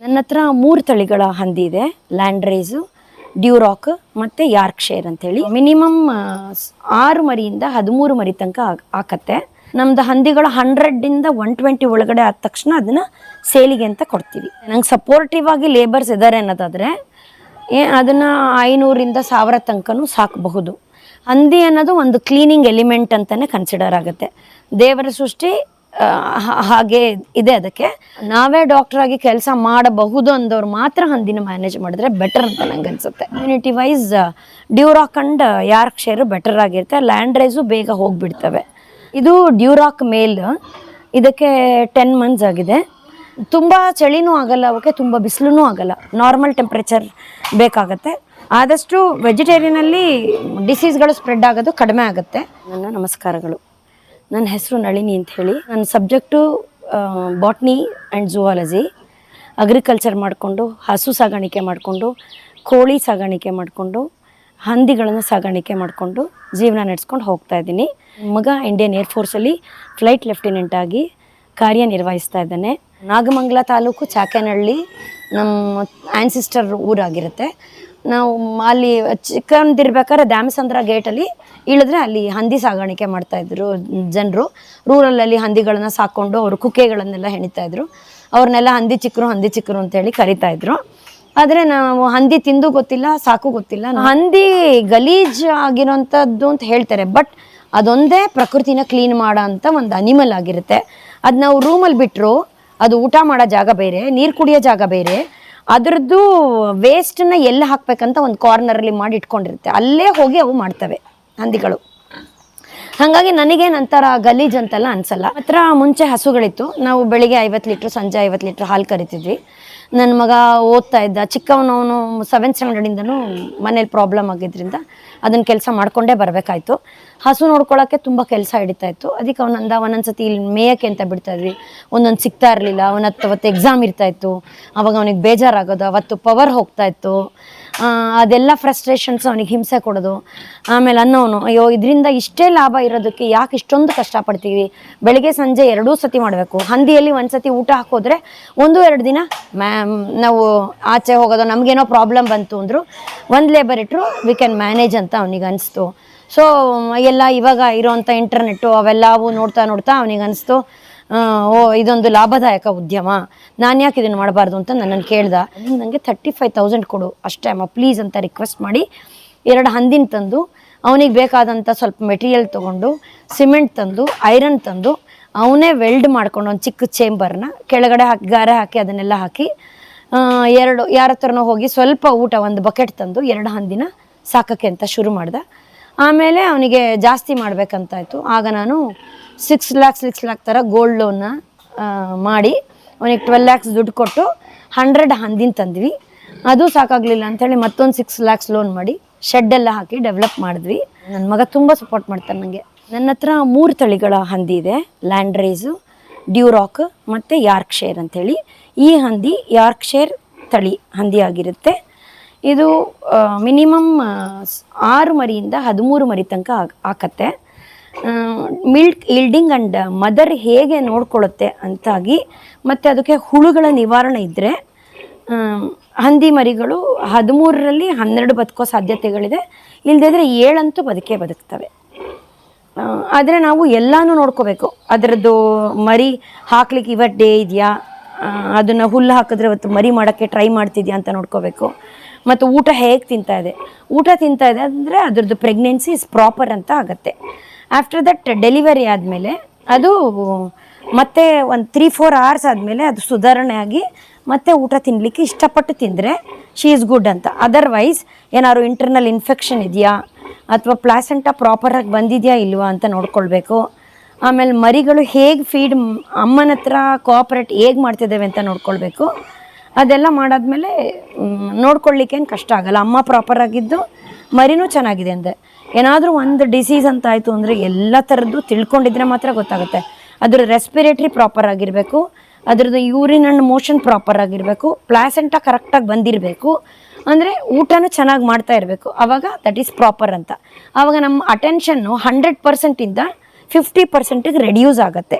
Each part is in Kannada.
ನನ್ನ ಹತ್ರ ಮೂರು ತಳಿಗಳ ಹಂದಿ ಇದೆ. ಲ್ಯಾಂಡ್ ರೈಸು ಡ್ಯೂರಾಕ್ ಮತ್ತು ಯಾರ್ಕ್ ಶೇರ್ ಅಂತೇಳಿ ಮಿನಿಮಮ್ ಆರು ಮರಿಯಿಂದ ಹದಿಮೂರು ಮರಿ ತನಕ ಆಕತ್ತೆ. ನಮ್ದು ಹಂದಿಗಳು ಹಂಡ್ರೆಡ್ಡಿಂದ ಒನ್ ಟ್ವೆಂಟಿ ಒಳಗಡೆ ಆದ ತಕ್ಷಣ ಅದನ್ನು ಸೇಲಿಗೆ ಅಂತ ಕೊಡ್ತೀವಿ. ನಂಗೆ ಸಪೋರ್ಟಿವ್ ಆಗಿ ಲೇಬರ್ಸ್ ಇದ್ದಾರೆ ಅನ್ನೋದಾದರೆ, ಏ, ಅದನ್ನು ಐನೂರಿಂದ ಸಾವಿರ ತನಕನೂ ಸಾಕಬಹುದು. ಹಂದಿ ಅನ್ನೋದು ಒಂದು ಕ್ಲೀನಿಂಗ್ ಎಲಿಮೆಂಟ್ ಅಂತಲೇ ಕನ್ಸಿಡರ್ ಆಗುತ್ತೆ. ದೇವರ ಸೃಷ್ಟಿ ಹಾಗೆ ಇದೆ ಅದಕ್ಕೆ. ನಾವೇ ಡಾಕ್ಟರ್ ಆಗಿ ಕೆಲಸ ಮಾಡಬಹುದು ಅಂದವ್ರು ಮಾತ್ರ ಹಂದಿನ ಮ್ಯಾನೇಜ್ ಮಾಡಿದ್ರೆ ಬೆಟರ್ ಅಂತ ನಂಗೆ ಅನ್ಸುತ್ತೆ. Immunity wise Duroc and Yorkshire better ಆಗಿರುತ್ತೆ. ಲ್ಯಾಂಡ್ ರೈಸು ಬೇಗ ಹೋಗ್ಬಿಡ್ತವೆ. ಇದು ಡ್ಯೂರಾಕ್ ಮೇಲ್, ಇದಕ್ಕೆ ಟೆನ್ ಮಂತ್ಸ್ ಆಗಿದೆ. ತುಂಬ ಚಳಿನೂ ಆಗಲ್ಲ, ಅವಕ್ಕೆ ತುಂಬ ಬಿಸಿಲೂ ಆಗಲ್ಲ. ನಾರ್ಮಲ್ ಟೆಂಪ್ರೇಚರ್ ಬೇಕಾಗತ್ತೆ. ಆದಷ್ಟು ವೆಜಿಟೇರಿಯನಲ್ಲಿ ಡಿಸೀಸ್ಗಳು ಸ್ಪ್ರೆಡ್ ಆಗೋದು ಕಡಿಮೆ ಆಗುತ್ತೆ. ನನ್ನ ನಮಸ್ಕಾರಗಳು. ನನ್ನ ಹೆಸರು ನಳಿನಿ ಅಂತ ಹೇಳಿ. ನನ್ನ subject botany and zoology agriculture ಮಾಡಿಕೊಂಡು, ಹಸು ಸಾಗಾಣಿಕೆ ಮಾಡಿಕೊಂಡು, ಕೋಳಿ ಸಾಗಾಣಿಕೆ ಮಾಡಿಕೊಂಡು, ಹಂದಿಗಳನ್ನು ಸಾಗಾಣಿಕೆ ಮಾಡಿಕೊಂಡು ಜೀವನ ನಡೆಸ್ಕೊಂಡು ಹೋಗ್ತಾ ಇದ್ದೀನಿ. ಮಗ ಇಂಡಿಯನ್ ಏರ್ಫೋರ್ಸಲ್ಲಿ ಫ್ಲೈಟ್ ಲೆಫ್ಟಿನೆಂಟ್ ಆಗಿ ಕಾರ್ಯನಿರ್ವಹಿಸ್ತಾ ಇದ್ದಾನೆ. ನಾಗಮಂಗಲ ತಾಲೂಕು ಚಾಕೇನಹಳ್ಳಿ, ನಮ್ಮ ಆ್ಯನ್ಸಿಸ್ಟರ್ ಊರಾಗಿರುತ್ತೆ. ನಾವು ಅಲ್ಲಿ ಚಿಕ್ಕಂದಿರ್ಬೇಕಾದ್ರೆ ದ್ಯಾಮಸಂದ್ರ ಗೇಟಲ್ಲಿ ಇಳಿದ್ರೆ ಅಲ್ಲಿ ಹಂದಿ ಸಾಗಾಣಿಕೆ ಮಾಡ್ತಾಯಿದ್ರು ಜನರು. ರೂರಲಲ್ಲಿ ಹಂದಿಗಳನ್ನ ಸಾಕೊಂಡು ಅವರು ಕುಕ್ಕೆಗಳನ್ನೆಲ್ಲ ಹೆಣಿತಾ ಇದ್ರು. ಅವ್ರನ್ನೆಲ್ಲ ಹಂದಿ ಚಿಕ್ಕರು ಹಂದಿ ಚಿಕ್ಕರು ಅಂತೇಳಿ ಕರಿತಾಯಿದ್ರು ಆದರೆ ನಾವು ಹಂದಿ ತಿಂದು ಗೊತ್ತಿಲ್ಲ, ಸಾಕು ಗೊತ್ತಿಲ್ಲ. ಹಂದಿ ಗಲೀಜ್ ಆಗಿರೋಂಥದ್ದು ಅಂತ ಹೇಳ್ತಾರೆ, ಬಟ್ ಅದೊಂದೇ ಪ್ರಕೃತಿನ ಕ್ಲೀನ್ ಮಾಡೋ ಅಂತ ಒಂದು ಅನಿಮಲ್ ಆಗಿರುತ್ತೆ. ಅದು ನಾವು ರೂಮಲ್ಲಿ ಬಿಟ್ಟರು ಅದು ಊಟ ಮಾಡೋ ಜಾಗ ಬೇರೆ, ನೀರು ಕುಡಿಯೋ ಜಾಗ ಬೇರೆ ಅದರದ್ದು ವೇಸ್ಟನ್ನ ಎಲ್ಲಿ ಹಾಕ್ಬೇಕಂತ ಒಂದು ಕಾರ್ನರಲ್ಲಿ ಮಾಡಿ ಇಟ್ಕೊಂಡಿರುತ್ತೆ. ಅಲ್ಲೇ ಹೋಗಿ ಅವು ಮಾಡ್ತವೆ ಹಂದಿಗಳು ಹಾಗಾಗಿ ನನಗೆ ನಂತರ ಗಲೀಜ್ ಅಂತೆಲ್ಲ ಅನ್ಸಲ್ಲ. ಹತ್ರ ಮುಂಚೆ ಹಸುಗಳಿತ್ತು. ನಾವು ಬೆಳಿಗ್ಗೆ ಐವತ್ತು ಲೀಟ್ರ್, ಸಂಜೆ ಐವತ್ತು ಲೀಟ್ರ್ ಹಾಲು ಕರಿತಿದ್ವಿ. ನನ್ನ ಮಗ ಓದ್ತಾ ಇದ್ದ. ಚಿಕ್ಕವನವನು ಸೆವೆಂತ್ ಸ್ಟ್ಯಾಂಡರ್ಡಿಂದನೂ ಮನೇಲಿ ಪ್ರಾಬ್ಲಮ್ ಆಗಿದ್ರಿಂದ ಅದನ್ನ ಕೆಲಸ ಮಾಡಿಕೊಂಡೇ ಬರಬೇಕಾಯ್ತು. ಹಸು ನೋಡ್ಕೊಳ್ಳೋಕ್ಕೆ ತುಂಬ ಕೆಲಸ ಹಿಡಿತಾ ಇತ್ತು. ಅದಕ್ಕೆ ಅವನಂದ ಒಂದೊಂದ್ಸತಿ ಇಲ್ಲಿ ಮೇಯಕ್ಕೆ ಅಂತ ಬಿಡ್ತಾ ಇದ್ವಿ. ಒಂದೊಂದು ಸಿಗ್ತಾ ಇರಲಿಲ್ಲ. ಅವನತ್ತು ಅವತ್ತು ಎಕ್ಸಾಮ್ ಇರ್ತಾ ಇತ್ತು. ಅವಾಗ ಅವನಿಗೆ ಬೇಜಾರಾಗೋದು. ಅವತ್ತು ಪವರ್ ಹೋಗ್ತಾ ಇತ್ತು. ಅದೆಲ್ಲ ಫ್ರಸ್ಟ್ರೇಷನ್ಸ್ ಅವನಿಗೆ ಹಿಂಸೆ ಕೊಡೋದು. ಆಮೇಲೆ ಅನ್ನೋನು, ಅಯ್ಯೋ, ಇದರಿಂದ ಇಷ್ಟೇ ಲಾಭ ಇರೋದಕ್ಕೆ ಯಾಕೆ ಇಷ್ಟೊಂದು ಕಷ್ಟಪಡ್ತೀವಿ? ಬೆಳಿಗ್ಗೆ ಸಂಜೆ ಎರಡೂ ಸತಿ ಮಾಡಬೇಕು. ಹಂದಿಯಲ್ಲಿ ಒಂದು ಸತಿ ಊಟ ಹಾಕೋದ್ರೆ ಒಂದು, ಎರಡು ದಿನ ಮ್ಯಾಮ್, ನಾವು ಆಚೆ ಹೋಗೋದು, ನಮಗೇನೋ ಪ್ರಾಬ್ಲಮ್ ಬಂತು ಅಂದರು ಒಂದು ಲೇಬರ್ ಇಟ್ಟರು ವಿ ಕ್ಯಾನ್ ಮ್ಯಾನೇಜ್ ಅಂತ ಅವನಿಗೆ ಅನಿಸ್ತು. ಸೊ ಎಲ್ಲ ಇವಾಗ ಇರೋವಂಥ ಇಂಟರ್ನೆಟ್ಟು ಅವೆಲ್ಲವೂ ನೋಡ್ತಾ ನೋಡ್ತಾ ಅವನಿಗೆ ಅನಿಸ್ತು. ಓ, ಇದೊಂದು ಲಾಭದಾಯಕ ಉದ್ಯಮ. ನಾನು ಯಾಕೆ ಇದನ್ನು ಮಾಡಬಾರ್ದು ಅಂತ ನನ್ನನ್ನು ಕೇಳ್ದ. ನನಗೆ ತರ್ಟಿ ಫೈವ್ ತೌಸಂಡ್ ಕೊಡು. ಅಷ್ಟೇ ಅಮ್ಮ ಪ್ಲೀಸ್ ಅಂತ ರಿಕ್ವೆಸ್ಟ್ ಮಾಡಿ ಎರಡು ಹಂದಿನ ತಂದು, ಅವನಿಗೆ ಬೇಕಾದಂಥ ಸ್ವಲ್ಪ ಮೆಟೀರಿಯಲ್ ತೊಗೊಂಡು ಸಿಮೆಂಟ್ ತಂದು ಐರನ್ ತಂದು, ಅವನೇ ವೆಲ್ಡ್ ಮಾಡ್ಕೊಂಡು ಒಂದು ಚಿಕ್ಕ ಚೇಂಬರ್ನ ಕೆಳಗಡೆ ಹಾಕಿ, ಗಾರೆ ಹಾಕಿ ಅದನ್ನೆಲ್ಲ ಹಾಕಿ ಎರಡು, ಯಾರ ಹತ್ರನೋ ಹೋಗಿ ಸ್ವಲ್ಪ ಊಟ ಒಂದು ಬಕೆಟ್ ತಂದು ಎರಡು ಹಂದಿನ ಸಾಕಕ್ಕೆ ಅಂತ ಶುರು ಮಾಡ್ದೆ. ಆಮೇಲೆ ಅವನಿಗೆ ಜಾಸ್ತಿ ಮಾಡಬೇಕಂತಾಯ್ತು ಆಗ ನಾನು ಸಿಕ್ಸ್ ಲ್ಯಾಕ್ಸ್ ಸಿಕ್ಸ್ ಲ್ಯಾಕ್ ಥರ ಗೋಲ್ಡ್ ಲೋನ್ನ ಮಾಡಿ ಅವನಿಗೆ ಟ್ವೆಲ್ ಲ್ಯಾಕ್ಸ್ ದುಡ್ಡು ಕೊಟ್ಟು ಹಂಡ್ರೆಡ್ ಹಂದಿನ ತಂದ್ವಿ. ಅದು ಸಾಕಾಗಲಿಲ್ಲ ಅಂಥೇಳಿ ಮತ್ತೊಂದು ಸಿಕ್ಸ್ ಲ್ಯಾಕ್ಸ್ ಲೋನ್ ಮಾಡಿ ಶೆಡ್ ಎಲ್ಲ ಹಾಕಿ ಡೆವಲಪ್ ಮಾಡಿದ್ವಿ. ನನ್ನ ಮಗ ತುಂಬ ಸಪೋರ್ಟ್ ಮಾಡ್ತಾನೆ ನನಗೆ ನನ್ನ ಹತ್ರ ಮೂರು ತಳಿಗಳ ಹಂದಿ ಇದೆ ಲ್ಯಾಂಡ್ ರೈಸು ಡ್ಯೂರಾಕ್ ಮತ್ತು ಯಾರ್ಕ್ ಶೇರ್ ಅಂಥೇಳಿ. ಈ ಹಂದಿ ಯಾರ್ಕ್ ಶೇರ್ ತಳಿ ಹಂದಿ ಆಗಿರುತ್ತೆ. ಇದು ಮಿನಿಮಮ್ ಆರು ಮರಿಯಿಂದ ಹದಿಮೂರು ಮರಿ ತನಕ ಆಕತ್ತೆ. ಮಿಲ್ಕ್ ಈಲ್ಡಿಂಗ್ ಆ್ಯಂಡ್ ಮದರ್ ಹೇಗೆ ನೋಡ್ಕೊಳ್ಳುತ್ತೆ ಅಂತಾಗಿ, ಮತ್ತು ಅದಕ್ಕೆ ಹುಳುಗಳ ನಿವಾರಣೆ ಇದ್ದರೆ ಹಂದಿ ಮರಿಗಳು ಹದಿಮೂರರಲ್ಲಿ ಹನ್ನೆರಡು ಬದುಕೋ ಸಾಧ್ಯತೆಗಳಿದೆ. ಇಲ್ಲದಿದ್ರೆ ಏಳಂತೂ ಬದುಕೇ ಬದುಕ್ತವೆ. ಆದರೆ ನಾವು ಎಲ್ಲನೂ ನೋಡ್ಕೋಬೇಕು. ಅದರದ್ದು ಮರಿ ಹಾಕ್ಲಿಕ್ಕೆ ಇವತ್ತು ಡೇ ಇದೆಯಾ ಅದನ್ನು ಹುಲ್ಲು ಹಾಕಿದ್ರೆ ಇವತ್ತು ಮರಿ ಮಾಡೋಕ್ಕೆ ಟ್ರೈ ಮಾಡ್ತಿದ್ಯಾ ಅಂತ ನೋಡ್ಕೋಬೇಕು. ಮತ್ತು ಊಟ ಹೇಗೆ ತಿಂತಾ ಇದೆ? ಊಟ ತಿಂತಾ ಇದೆ ಅಂದರೆ ಅದ್ರದ್ದು ಪ್ರೆಗ್ನೆನ್ಸಿ ಇಸ್ ಪ್ರಾಪರ್ ಅಂತ ಆಗುತ್ತೆ. ಆಫ್ಟರ್ ದಟ್ ಡೆಲಿವರಿ ಆದಮೇಲೆ ಅದು ಮತ್ತೆ ಒಂದು ತ್ರೀ ಫೋರ್ ಅವರ್ಸ್ ಆದಮೇಲೆ ಅದು ಸುಧಾರಣೆ ಆಗಿ ಮತ್ತೆ ಊಟ ತಿನ್ನಲಿಕ್ಕೆ ಇಷ್ಟಪಟ್ಟು ತಿಂದರೆ ಶಿ ಈಸ್ ಗುಡ್ ಅಂತ. ಅದರ್ವೈಸ್ ಏನಾದ್ರು ಇಂಟರ್ನಲ್ ಇನ್ಫೆಕ್ಷನ್ ಇದೆಯಾ? ಅಥವಾ ಪ್ಲಾಸೆಂಟ ಪ್ರಾಪರಾಗಿ ಬಂದಿದೆಯಾ ಇಲ್ವಾ ಅಂತ ನೋಡ್ಕೊಳ್ಬೇಕು. ಆಮೇಲೆ ಮರಿಗಳು ಹೇಗೆ ಫೀಡ್ ಅಮ್ಮನ ಹತ್ರ ಕೋಆಪ್ರೇಟ್ ಹೇಗೆ ಮಾಡ್ತಿದ್ದೇವೆ ಅಂತ ನೋಡ್ಕೊಳ್ಬೇಕು. ಅದೆಲ್ಲ ಮಾಡಾದ್ಮೇಲೆ ನೋಡ್ಕೊಳ್ಳಿಕ್ಕೇನು ಕಷ್ಟ ಆಗಲ್ಲ. ಅಮ್ಮ ಪ್ರಾಪರ್ ಆಗಿದ್ದು ಮರಿನೂ ಚೆನ್ನಾಗಿದೆ ಅಂದೆ. ಏನಾದರೂ ಒಂದು ಡಿಸೀಸ್ ಅಂತ ಆಯಿತು ಅಂದರೆ ಎಲ್ಲ ಥರದ್ದು ತಿಳ್ಕೊಂಡಿದ್ರೆ ಮಾತ್ರ ಗೊತ್ತಾಗುತ್ತೆ. ಅದ್ರ ರೆಸ್ಪಿರೇಟ್ರಿ ಪ್ರಾಪರ್ ಆಗಿರಬೇಕು, ಅದ್ರದ್ದು ಯೂರಿನ್ ಆ್ಯಂಡ್ ಮೋಷನ್ ಪ್ರಾಪರ್ ಆಗಿರಬೇಕು ಪ್ಲಾಸೆಂಟ ಕರೆಕ್ಟಾಗಿ ಬಂದಿರಬೇಕು. ಅಂದರೆ ಊಟನೂ ಚೆನ್ನಾಗಿ ಮಾಡ್ತಾ ಇರಬೇಕು. ಆವಾಗ ದಟ್ ಈಸ್ ಪ್ರಾಪರ್ ಅಂತ. ಆವಾಗ ನಮ್ಮ ಅಟೆನ್ಷನ್ನು ಹಂಡ್ರೆಡ್ ಪರ್ಸೆಂಟಿಂದ ಫಿಫ್ಟಿ ಪರ್ಸೆಂಟಿಗೆ ರೆಡ್ಯೂಸ್ ಆಗುತ್ತೆ.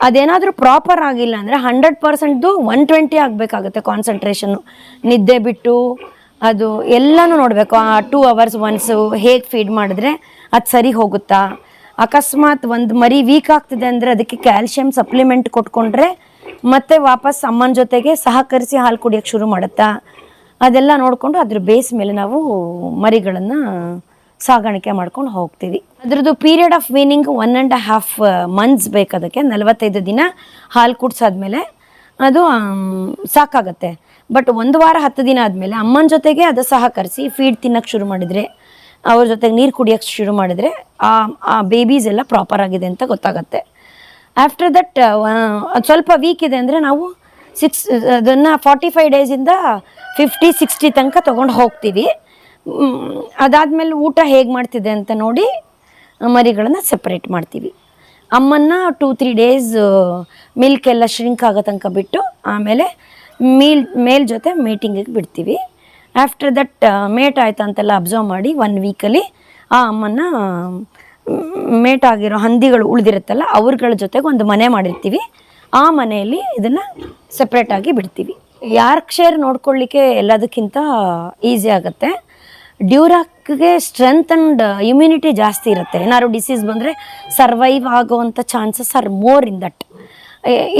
ಅದೇನಾದರೂ ಪ್ರಾಪರ್ ಆಗಿಲ್ಲ ಅಂದರೆ ಹಂಡ್ರೆಡ್ ಪರ್ಸೆಂಟ್ದು ಒನ್ ಟ್ವೆಂಟಿ ಆಗಬೇಕಾಗುತ್ತೆ ಕಾನ್ಸಂಟ್ರೇಷನ್ನು ನಿದ್ದೆ ಬಿಟ್ಟು ಅದು ಎಲ್ಲನೂ ನೋಡಬೇಕು. ಆ ಟೂ ಅವರ್ಸ್ ಒನ್ಸು ಹೇಗೆ ಫೀಡ್ ಮಾಡಿದ್ರೆ ಅದು ಸರಿ ಹೋಗುತ್ತಾ? ಅಕಸ್ಮಾತ್ ಒಂದು ಮರಿ ವೀಕ್ ಆಗ್ತಿದೆ ಅಂದರೆ ಅದಕ್ಕೆ ಕ್ಯಾಲ್ಶಿಯಂ ಸಪ್ಲಿಮೆಂಟ್ ಕೊಟ್ಕೊಂಡ್ರೆ ಮತ್ತೆ ವಾಪಸ್ ಅಮ್ಮನ ಜೊತೆಗೆ ಸಹಕರಿಸಿ ಹಾಲು ಕುಡಿಯೋಕ್ಕೆ ಶುರು ಮಾಡುತ್ತಾ? ಅದೆಲ್ಲ ನೋಡಿಕೊಂಡು ಅದ್ರ ಬೇಸ್ ಮೇಲೆ ನಾವು ಮರಿಗಳನ್ನು ಸಾಗಾಣಿಕೆ ಮಾಡ್ಕೊಂಡು ಹೋಗ್ತೀವಿ. ಅದರದ್ದು period of weaning one and half months ಬೇಕು ಅದಕ್ಕೆ. ನಲವತ್ತೈದು ದಿನ ಹಾಲು ಕುಡ್ಸಾದ್ಮೇಲೆ ಅದು ಸಾಕಾಗತ್ತೆ. ಬಟ್ ಒಂದು ವಾರ ಹತ್ತು ದಿನ ಆದಮೇಲೆ ಅಮ್ಮನ ಜೊತೆಗೆ ಅದು ಸಹಕರಿಸಿ ಫೀಡ್ ತಿನ್ನೋಕ್ಕೆ ಶುರು ಮಾಡಿದರೆ, ಅವ್ರ ಜೊತೆಗೆ ನೀರು ಕುಡಿಯೋಕ್ಕೆ ಶುರು ಮಾಡಿದರೆ ಆ ಆ ಬೇಬೀಸ್ ಎಲ್ಲ ಪ್ರಾಪರ್ ಆಗಿದೆ ಅಂತ ಗೊತ್ತಾಗತ್ತೆ. ಆಫ್ಟರ್ ದಟ್ ಸ್ವಲ್ಪ ವೀಕ್ ಇದೆ ಅಂದರೆ ನಾವು ಸಿಕ್ಸ್ ಅದನ್ನು ಫಾರ್ಟಿ ಫೈವ್ ಡೇಸಿಂದ ಫಿಫ್ಟಿ ಸಿಕ್ಸ್ಟಿ ತನಕ ತೊಗೊಂಡು ಹೋಗ್ತೀವಿ. ಅದಾದಮೇಲೆ ಊಟ ಹೇಗೆ ಮಾಡ್ತಿದೆ ಅಂತ ನೋಡಿ ಮರಿಗಳನ್ನು ಸಪ್ರೇಟ್ ಮಾಡ್ತೀವಿ. ಅಮ್ಮನ್ನ ಟೂ ತ್ರೀ ಡೇಸ್ ಮಿಲ್ಕ್ ಎಲ್ಲ ಶ್ರಿಂಕ್ ಆಗೋ ತನಕ ಬಿಟ್ಟು ಆಮೇಲೆ ಮೀಲ್, ಮೇಲ್ ಜೊತೆ ಮೀಟಿಂಗಿಗೆ ಬಿಡ್ತೀವಿ. ಆಫ್ಟರ್ ದಟ್ ಮೇಟ್ ಆಯ್ತು ಅಂತೆಲ್ಲ ಅಬ್ಸರ್ವ್ ಮಾಡಿ ಒನ್ ವೀಕಲ್ಲಿ ಆ ಅಮ್ಮನ್ನ ಮೇಟ್ ಆಗಿರೋ ಹಂದಿಗಳು ಉಳಿದಿರುತ್ತಲ್ಲ, ಅವ್ರಗಳ ಜೊತೆಗೆ ಒಂದು ಮನೆ ಮಾಡಿರ್ತೀವಿ. ಆ ಮನೆಯಲ್ಲಿ ಇದನ್ನು ಸಪ್ರೇಟಾಗಿ ಬಿಡ್ತೀವಿ. ಯಾರ್ಕ್ಷೇರ್ ನೋಡ್ಕೊಳ್ಳಿಕ್ಕೆ ಎಲ್ಲದಕ್ಕಿಂತ ಈಸಿ ಆಗುತ್ತೆ. ಡ್ಯೂರಾಕ್ಗೆ ಸ್ಟ್ರೆಂತ್ ಆ್ಯಂಡ್ ಇಮ್ಯುನಿಟಿ ಜಾಸ್ತಿ ಇರುತ್ತೆ. ಏನಾದ್ರು ಡಿಸೀಸ್ ಬಂದರೆ survive ಆಗೋವಂಥ chances are more in that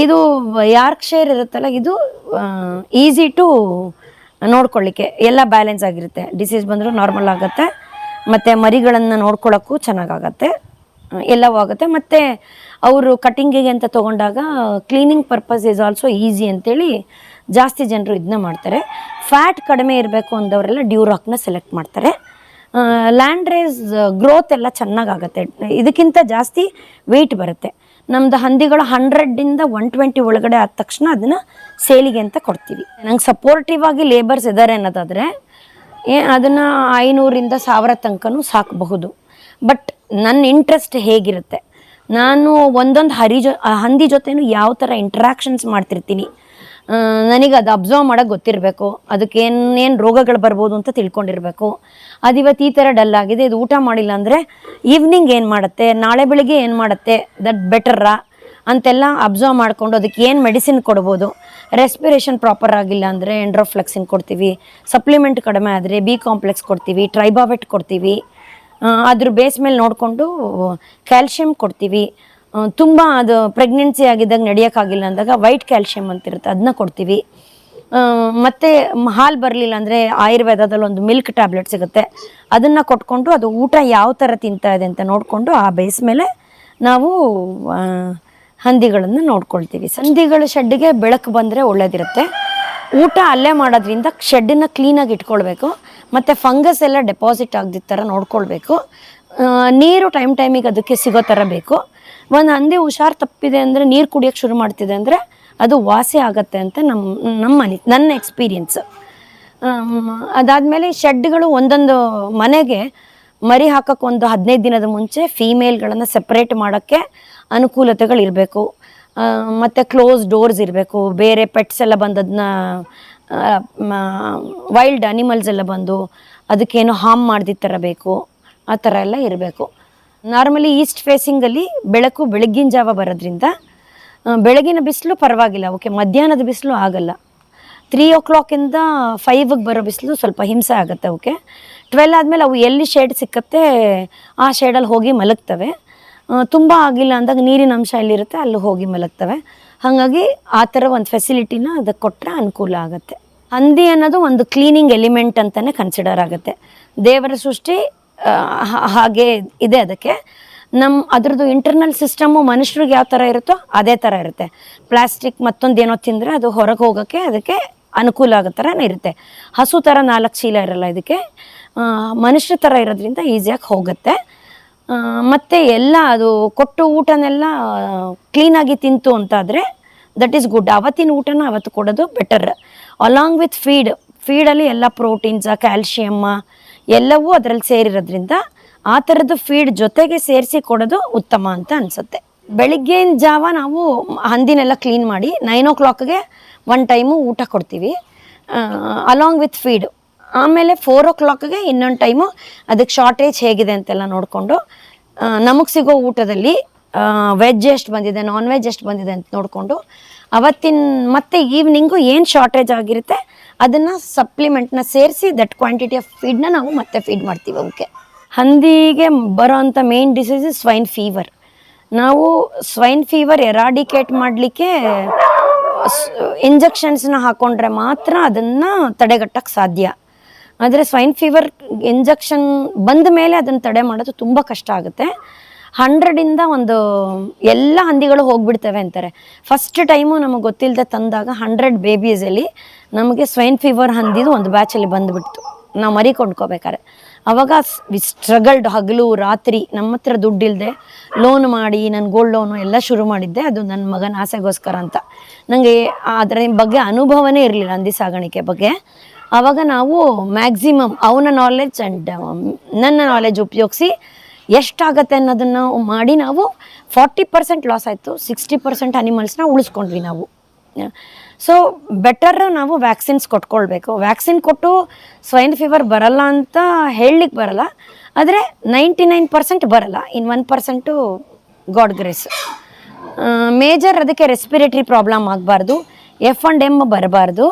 ಇದು ಯಾರ್ಕ್ ಶೇರ್ ಇರುತ್ತಲ್ಲ, ಇದು ಈಸಿ ಟು ನೋಡ್ಕೊಳ್ಳಿಕ್ಕೆ. ಎಲ್ಲ ಬ್ಯಾಲೆನ್ಸ್ ಆಗಿರುತ್ತೆ. ಡಿಸೀಸ್ ಬಂದರೂ ನಾರ್ಮಲ್ ಆಗುತ್ತೆ. ಮತ್ತು ಮರಿಗಳನ್ನು ನೋಡ್ಕೊಳ್ಳೋಕ್ಕೂ ಚೆನ್ನಾಗಾಗತ್ತೆ. ಎಲ್ಲವೂ ಆಗುತ್ತೆ. ಮತ್ತು ಅವರು ಕಟಿಂಗಿಗೆ ಅಂತ ತೊಗೊಂಡಾಗ cleaning purpose is also easy ಅಂತೇಳಿ ಜಾಸ್ತಿ ಜನರು ಇದನ್ನ ಮಾಡ್ತಾರೆ. ಫ್ಯಾಟ್ ಕಡಿಮೆ ಇರಬೇಕು ಅಂದವರೆಲ್ಲ ಡ್ಯೂರಾಕ್ನ ಸೆಲೆಕ್ಟ್ ಮಾಡ್ತಾರೆ. ಲ್ಯಾಂಡ್ ರೇಸ್ ಗ್ರೋತ್ ಎಲ್ಲ ಚೆನ್ನಾಗಾಗತ್ತೆ. ಇದಕ್ಕಿಂತ ಜಾಸ್ತಿ ವೆಯ್ಟ್ ಬರುತ್ತೆ. ನಮ್ದು ಹಂದಿಗಳು ಹಂಡ್ರೆಡ್ಡಿಂದ ಒನ್ ಟ್ವೆಂಟಿ ಒಳಗಡೆ ಆದ ತಕ್ಷಣ ಅದನ್ನು ಸೇಲಿಗೆ ಅಂತ ಕೊಡ್ತೀವಿ. ನಂಗೆ ಸಪೋರ್ಟಿವ್ ಆಗಿ ಲೇಬರ್ಸ್ ಇದ್ದಾರೆ ಅನ್ನೋದಾದರೆ, ಏ, ಅದನ್ನು ಐನೂರಿಂದ ಸಾವಿರ ತನಕನೂ ಸಾಕಬಹುದು. ಬಟ್ ನನ್ನ ಇಂಟ್ರೆಸ್ಟ್ ಹೇಗಿರುತ್ತೆ? ನಾನು ಒಂದೊಂದು ಹರಿ ಜೊ ಹಂದಿ ಜೊತೆನೂ ಯಾವ ಥರ ಇಂಟ್ರಾಕ್ಷನ್ಸ್ ಮಾಡ್ತಿರ್ತೀನಿ? ನನಗೆ ಅದು ಅಬ್ಸರ್ವ್ ಮಾಡೋಕ್ಕೆ ಗೊತ್ತಿರಬೇಕು. ಅದಕ್ಕೆ ಏನೇನು ರೋಗಗಳು ಬರ್ಬೋದು ಅಂತ ತಿಳ್ಕೊಂಡಿರಬೇಕು. ಅದು ಇವತ್ತು ಈ ಥರ ಡಲ್ ಆಗಿದೆ. ಇದು ಊಟ ಮಾಡಿಲ್ಲ ಅಂದರೆ ಈವ್ನಿಂಗ್ ಏನು ಮಾಡುತ್ತೆ? ನಾಳೆ ಬೆಳಿಗ್ಗೆ ಏನು ಮಾಡುತ್ತೆ? ದಟ್ ಬೆಟರ್ರಾ ಅಂತೆಲ್ಲ ಅಬ್ಸರ್ವ್ ಮಾಡಿಕೊಂಡು ಅದಕ್ಕೆ ಏನು ಮೆಡಿಸಿನ್ ಕೊಡ್ಬೋದು? ರೆಸ್ಪಿರೇಷನ್ ಪ್ರಾಪರ್ ಆಗಿಲ್ಲ ಅಂದರೆ ಎಂಡ್ರೋಫ್ಲೆಕ್ಸಿನ್ ಕೊಡ್ತೀವಿ. ಸಪ್ಲಿಮೆಂಟ್ ಕಡಿಮೆ ಆದರೆ ಬಿ ಕಾಂಪ್ಲೆಕ್ಸ್ ಕೊಡ್ತೀವಿ. ಟ್ರೈಬಾವೆಟ್ ಕೊಡ್ತೀವಿ. ಅದ್ರ ಬೇಸ್ ಮೇಲೆ ನೋಡಿಕೊಂಡು ಕ್ಯಾಲ್ಶಿಯಂ ಕೊಡ್ತೀವಿ. ತುಂಬ ಅದು ಪ್ರೆಗ್ನೆನ್ಸಿ ಆಗಿದ್ದಾಗ ನಡೆಯೋಕ್ಕಾಗಿಲ್ಲ ಅಂದಾಗ ವೈಟ್ ಕ್ಯಾಲ್ಶಿಯಂ ಅಂತಿರುತ್ತೆ ಅದನ್ನ ಕೊಡ್ತೀವಿ. ಮತ್ತೆ ಹಾಲು ಬರಲಿಲ್ಲ ಅಂದರೆ ಆಯುರ್ವೇದದಲ್ಲಿ ಒಂದು ಮಿಲ್ಕ್ ಟ್ಯಾಬ್ಲೆಟ್ ಸಿಗುತ್ತೆ. ಅದನ್ನು ಕೊಟ್ಕೊಂಡು ಅದು ಊಟ ಯಾವ ಥರ ತಿಂತಾ ಇದೆ ಅಂತ ನೋಡಿಕೊಂಡು ಆ ಬೇಸ್ ಮೇಲೆ ನಾವು ಹಂದಿಗಳನ್ನು ನೋಡ್ಕೊಳ್ತೀವಿ. ಹಂದಿಗಳ ಶೆಡ್ಗೆ ಬೆಳಕು ಬಂದರೆ ಒಳ್ಳೇದಿರುತ್ತೆ. ಊಟ ಅಲ್ಲೇ ಮಾಡೋದ್ರಿಂದ ಶೆಡ್ಡನ್ನ ಕ್ಲೀನಾಗಿ ಇಟ್ಕೊಳ್ಬೇಕು. ಮತ್ತು ಫಂಗಸ್ ಎಲ್ಲ ಡೆಪಾಸಿಟ್ ಆಗದಿದ್ದ ಥರ ನೋಡ್ಕೊಳ್ಬೇಕು. ನೀರು ಟೈಮ್ ಟೈಮಿಗೆ ಅದಕ್ಕೆ ಸಿಗೋ ಥರ ಬೇಕು. ಒಂದು ಹಂದಿ ಹುಷಾರು ತಪ್ಪಿದೆ ಅಂದರೆ ನೀರು ಕುಡಿಯೋಕ್ಕೆ ಶುರು ಮಾಡ್ತಿದೆ ಅಂದರೆ ಅದು ವಾಸಿ ಆಗತ್ತೆ ಅಂತ ನಮ್ಮ ನಮ್ಮ ನನ್ನ ಎಕ್ಸ್ಪೀರಿಯನ್ಸ್ ಅದಾದಮೇಲೆ ಶೆಡ್ಗಳು ಒಂದೊಂದು ಮನೆಗೆ ಮರಿ ಹಾಕೋಕ್ಕೆ ಒಂದು ಹದಿನೈದು ದಿನದ ಮುಂಚೆ ಫೀಮೇಲ್ಗಳನ್ನು ಸಪ್ರೇಟ್ ಮಾಡೋಕ್ಕೆ ಅನುಕೂಲತೆಗಳಿರಬೇಕು ಮತ್ತು ಕ್ಲೋಸ್ ಡೋರ್ಸ್ ಇರಬೇಕು. ಬೇರೆ ಪೆಟ್ಸ್ ಎಲ್ಲ ಬಂದದನ್ನ ವೈಲ್ಡ್ ಅನಿಮಲ್ಸ್ ಎಲ್ಲ ಬಂದು ಅದಕ್ಕೇನು ಹಾರ್ಮ್ ಮಾಡ್ದಿದ್ದ ಥರ ಬೇಕು. ಆ ಥರ ಎಲ್ಲ ಇರಬೇಕು. ನಾರ್ಮಲಿ ಈಸ್ಟ್ ಫೇಸಿಂಗಲ್ಲಿ ಬೆಳಕು ಬೆಳಗ್ಗಿನ ಜಾವ ಬರೋದ್ರಿಂದ ಬೆಳಗಿನ ಬಿಸಿಲು ಪರವಾಗಿಲ್ಲ. ಓಕೆ ಮಧ್ಯಾಹ್ನದ ಬಿಸಿಲು ಆಗಲ್ಲ. ತ್ರೀ ಓ ಕ್ಲಾಕಿಂದ ಫೈವ್ಗೆ ಬರೋ ಬಿಸಿಲು ಸ್ವಲ್ಪ ಹಿಂಸೆ ಆಗುತ್ತೆ ಓಕೆ ಟ್ವೆಲ್ ಆದಮೇಲೆ ಅವು ಎಲ್ಲಿ ಶೇಡ್ ಸಿಕ್ಕತ್ತೆ, ಆ ಶೇಡಲ್ಲಿ ಹೋಗಿ ಮಲಗ್ತವೆ. ತುಂಬ ಆಗಿಲ್ಲ ಅಂದಾಗ ನೀರಿನ ಅಂಶ ಎಲ್ಲಿರುತ್ತೆ, ಅಲ್ಲಿ ಹೋಗಿ ಮಲಗ್ತವೆ. ಹಾಗಾಗಿ ಆ ಥರ ಒಂದು ಫೆಸಿಲಿಟಿನ ಅದಕ್ಕೆ ಕೊಟ್ಟರೆ ಅನುಕೂಲ ಆಗುತ್ತೆ. ಹಂದಿ ಅನ್ನೋದು ಒಂದು ಕ್ಲೀನಿಂಗ್ ಎಲಿಮೆಂಟ್ ಅಂತಲೇ ಕನ್ಸಿಡರ್ ಆಗುತ್ತೆ. ದೇವರ ಸೃಷ್ಟಿ ಹಾಗೆ ಇದೆ ಅದಕ್ಕೆ. ನಮ್ಮ ಅದ್ರದ್ದು ಇಂಟರ್ನಲ್ ಸಿಸ್ಟಮು ಮನುಷ್ಯರಿಗೆ ಯಾವ ಥರ ಇರುತ್ತೋ ಅದೇ ಥರ ಇರುತ್ತೆ. ಪ್ಲಾಸ್ಟಿಕ್ ಮತ್ತೊಂದು ಏನೋ ತಿಂದರೆ ಅದು ಹೊರಗೆ ಹೋಗೋಕ್ಕೆ ಅದಕ್ಕೆ ಅನುಕೂಲ ಆಗೋ ಥರನೇ ಇರುತ್ತೆ. ಹಸು ಥರ ನಾಲ್ಕು ಚೀಲ ಇರಲ್ಲ ಇದಕ್ಕೆ. ಮನುಷ್ಯರ ಮನುಷ್ಯ ಥರ ಇರೋದ್ರಿಂದ ಈಸಿಯಾಗಿ ಹೋಗುತ್ತೆ. ಮತ್ತು ಮತ್ತೆ ಎಲ್ಲ ಅದು ಕೊಟ್ಟು ಊಟನೆಲ್ಲ ಕ್ಲೀನಾಗಿ ತಿಂತು ಅಂತಾದರೆ ದಟ್ ಈಸ್ ಗುಡ್ ಅವತ್ತಿನ ಊಟನ ಅವತ್ತು ಕೊಡೋದು ಬೆಟರ್ ಅಲಾಂಗ್ ವಿತ್ ಫೀಡ್ ಫೀಡಲ್ಲಿ ಎಲ್ಲ ಪ್ರೋಟೀನ್ಸ ಕ್ಯಾಲ್ಶಿಯಮ್ಮ ಎಲ್ಲವೂ ಅದರಲ್ಲಿ ಸೇರಿರೋದ್ರಿಂದ ಆ ಥರದ್ದು ಫೀಡ್ ಜೊತೆಗೆ ಸೇರಿಸಿ ಕೊಡೋದು ಉತ್ತಮ ಅಂತ ಅನಿಸುತ್ತೆ. ಬೆಳಿಗ್ಗೆನ ಜಾವ ನಾವು ಹಂದಿನೆಲ್ಲ ಕ್ಲೀನ್ ಮಾಡಿ ನೈನ್ ಓ ಕ್ಲಾಕ್ಗೆ ಒನ್ ಟೈಮು ಊಟ ಕೊಡ್ತೀವಿ. ಅಲಾಂಗ್ ವಿತ್ ಫೀಡ್ ಆಮೇಲೆ ಫೋರ್ ಓ ಕ್ಲಾಕ್ಗೆ ಇನ್ನೊಂದು ಟೈಮು ಅದಕ್ಕೆ ಶಾರ್ಟೇಜ್ ಹೇಗಿದೆ ಅಂತೆಲ್ಲ ನೋಡಿಕೊಂಡು ನಮಗೆ ಸಿಗೋ ಊಟದಲ್ಲಿ ವೆಜ್ ಎಷ್ಟು ಬಂದಿದೆ ನಾನ್ ವೆಜ್ ಎಷ್ಟು ಬಂದಿದೆ ಅಂತ ನೋಡಿಕೊಂಡು ಅವತ್ತಿನ, ಮತ್ತೆ ಈವ್ನಿಂಗು ಏನು ಶಾರ್ಟೇಜ್ ಆಗಿರುತ್ತೆ ಅದನ್ನು ಸಪ್ಲಿಮೆಂಟ್ನ ಸೇರಿಸಿ ದಟ್ ಕ್ವಾಂಟಿಟಿ ಆಫ್ ಫೀಡ್ನ ನಾವು ಮತ್ತೆ ಫೀಡ್ ಮಾಡ್ತೀವಿ ಅವಕ್ಕೆ ಹಂದಿಗೆ ಬರೋವಂಥ ಮೇನ್ ಡಿಸೀಸ್ ಸ್ವೈನ್ ಫೀವರ್ ನಾವು ಸ್ವೈನ್ ಫೀವರ್ ಎರಾಡಿಕೇಟ್ ಮಾಡಲಿಕ್ಕೆ ಇಂಜೆಕ್ಷನ್ಸ್ನ ಹಾಕೊಂಡ್ರೆ ಮಾತ್ರ ಅದನ್ನು ತಡೆಗಟ್ಟಕ್ಕೆ ಸಾಧ್ಯ. ಆದರೆ ಸ್ವೈನ್ ಫೀವರ್ ಇಂಜೆಕ್ಷನ್ ಬಂದ ಮೇಲೆ ಅದನ್ನು ತಡೆ ಮಾಡೋದು ತುಂಬ ಕಷ್ಟ ಆಗುತ್ತೆ. ಹಂಡ್ರೆಡಿಂದ ಒಂದು ಎಲ್ಲ ಹಂದಿಗಳು ಹೋಗ್ಬಿಡ್ತವೆ ಅಂತಾರೆ. ಫಸ್ಟ್ ಟೈಮು ನಮಗೆ ಗೊತ್ತಿಲ್ಲದೆ ತಂದಾಗ ಹಂಡ್ರೆಡ್ ಬೇಬೀಸಲ್ಲಿ ನಮಗೆ ಸ್ವೈನ್ ಫೀವರ್ ಹಂದಿದು ಒಂದು ಬ್ಯಾಚಲ್ಲಿ ಬಂದುಬಿಡ್ತು. ನಾವು ಮರಿ ಕೊಂಡ್ಕೋಬೇಕಾರೆ ಅವಾಗ ವಿ ಸ್ಟ್ರಗಲ್ಡ್ ಹಗಲು, ರಾತ್ರಿ ನಮ್ಮ ಹತ್ರ ದುಡ್ಡಿಲ್ಲದೆ ಲೋನ್ ಮಾಡಿ ನನ್ನ ಗೋಲ್ಡ್ ಲೋನು ಎಲ್ಲ ಶುರು ಮಾಡಿದ್ದೆ. ಅದು ನನ್ನ ಮಗನ ಆಸೆಗೋಸ್ಕರ ಅಂತ. ನನಗೆ ಅದರ ಬಗ್ಗೆ ಅನುಭವನೇ ಇರಲಿಲ್ಲ ಹಂದಿ ಸಾಗಾಣಿಕೆ ಬಗ್ಗೆ. ಆವಾಗ ನಾವು ಮ್ಯಾಕ್ಸಿಮಮ್ ಅವನ ನಾಲೆಜ್ ಆ್ಯಂಡ್ ನನ್ನ ನಾಲೆಜ್ ಉಪಯೋಗಿಸಿ ಎಷ್ಟಾಗತ್ತೆ ಅನ್ನೋದನ್ನು ಮಾಡಿ ನಾವು ಫಾರ್ಟಿ ಪರ್ಸೆಂಟ್ ಲಾಸ್ ಆಯಿತು, ಸಿಕ್ಸ್ಟಿ ಪರ್ಸೆಂಟ್ ಅನಿಮಲ್ಸ್ನ ಉಳಿಸ್ಕೊಂಡ್ವಿ ನಾವು. ಸೊ ಬೆಟರ್ ನಾವು ವ್ಯಾಕ್ಸಿನ್ಸ್ ಕೊಟ್ಕೊಳ್ಬೇಕು. ವ್ಯಾಕ್ಸಿನ್ ಕೊಟ್ಟು ಸ್ವೈನ್ ಫೀವರ್ ಬರಲ್ಲ ಅಂತ ಹೇಳಲಿಕ್ಕೆ ಬರಲ್ಲ, ಆದರೆ ನೈಂಟಿ ನೈನ್ ಪರ್ಸೆಂಟ್ ಬರಲ್ಲ in one percent God grace major ಅದಕ್ಕೆ ರೆಸ್ಪಿರೇಟ್ರಿ ಪ್ರಾಬ್ಲಮ್ ಆಗಬಾರ್ದು ಎಫ್ ಆ್ಯಂಡ್ ಎಂ ಬರಬಾರ್ದು.